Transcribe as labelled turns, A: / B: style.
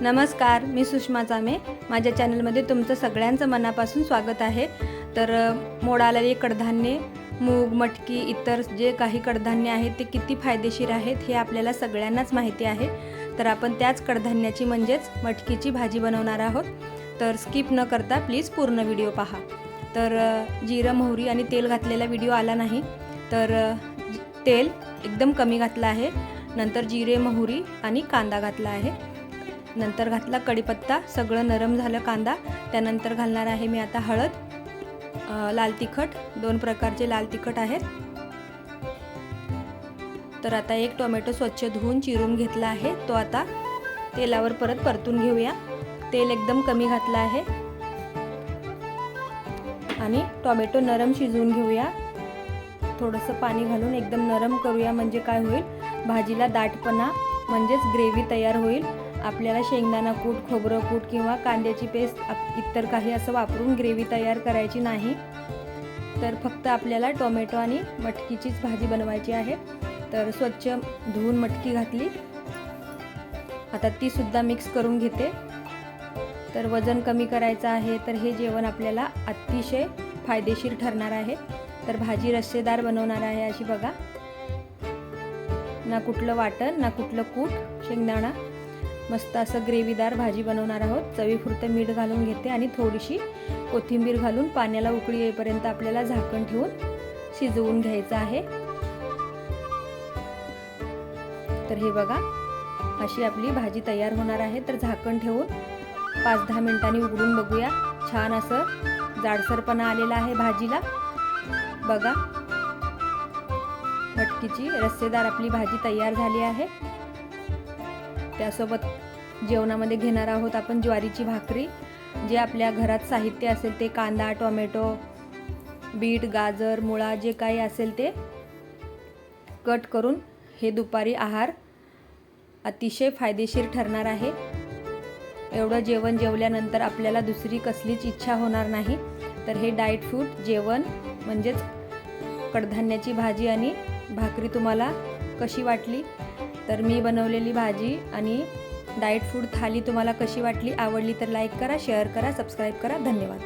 A: नमस्कार मी सुषमा चामे माझ्या चॅनलमध्ये तुमचं सगळ्यांचं मनापासून स्वागत आहे. तर मोडालेले मोड आलेली कडधान्ये मूग मटकी इतर जे काही कडधान्य आहेत ते किती फायदेशीर आहेत हे आपल्याला सगळ्यांनाच माहिती आहे. तर आपण त्याच कडधान्याची म्हणजेच मटकीची भाजी बनवणार आहोत. तर स्किप न करता प्लीज पूर्ण व्हिडिओ पहा. तर जिरं मोहरी आणि तेल घातलेला व्हिडिओ आला नाही तर तेल एकदम कमी घातलं आहे. नंतर जिरे मोहरी आणि कांदा घातला आहे. नंतर घातला कढीपत्ता सगळं नरम झालं कांदा त्यानंतर घालणार आहे मी आता हळद लाल तिखट दोन प्रकारचे लाल तिखट आहेत. तर आता एक टोमॅटो स्वच्छ धुवून चिरून घेतला आहे तो आता तेलावर परत परतून घेऊया. तेल एकदम कमी घातलं आहे. आणि टोमॅटो नरम शिजवून घेऊया. थोडंसं पाणी घालून एकदम नरम करूया म्हणजे काय होईल? भाजीला दाटपणा म्हणजेच ग्रेव्ही तयार होईल. आपल्याला शेंगदाणा कूट खोबरं कूट किंवा कांद्याची पेस्ट इतर काही असं वापरून ग्रेव्ही तयार करायची नाही. तर फक्त आपल्याला टोमॅटो आणि मटकीचीच भाजी बनवायची आहे. तर स्वच्छ धुवून मटकी घातली. आता ती सुद्धा मिक्स करून घेते. तर वजन कमी करायचं आहे तर हे जेवण आपल्याला अतिशय फायदेशीर ठरणार आहे. तर भाजी रस्सेदार बनवणार आहे अशी बघा. ना कुठलं वाटण ना कुठलं कूट शेंगदाणा. मस्त असं ग्रेव्हीदार भाजी बनवणार आहोत. चवीपुरतं मीठ घालून घेते आणि थोडीशी कोथिंबीर घालून पाण्याला उकळी येईपर्यंत आपल्याला झाकण ठेवून शिजवून घ्यायचं आहे. तर हे बघा अशी आपली भाजी तयार होणार आहे. तर झाकण ठेवून पाच दहा मिनिटांनी उघडून बघूया. छान असं जाडसरपणा आलेला आहे भाजीला. बघा मटकीची रस्सेदार आपली भाजी तयार झाली आहे. त्यासोबत जेवणामध्ये घेणार आहोत आपण ज्वारीची भाकरी जे आपल्या घरात साहित्य असेल ते कांदा टोमॅटो बीट गाजर मुळा जे काही असेल ते कट करून हे दुपारी आहार अतिशय फायदेशीर ठरणार आहे. एवढं जेवण जेवल्यानंतर आपल्याला दुसरी कसलीच इच्छा होणार नाही. तर हे डाएट फूड जेवण म्हणजेच कडधान्याची भाजी आणि भाकरी तुम्हाला कशी वाटली तर मी बनवलेली भाजी आणि डाएट फूड थाली तुम्हाला कशी वाटली आवडली तर लाईक करा शेअर करा सबस्क्राईब करा. धन्यवाद.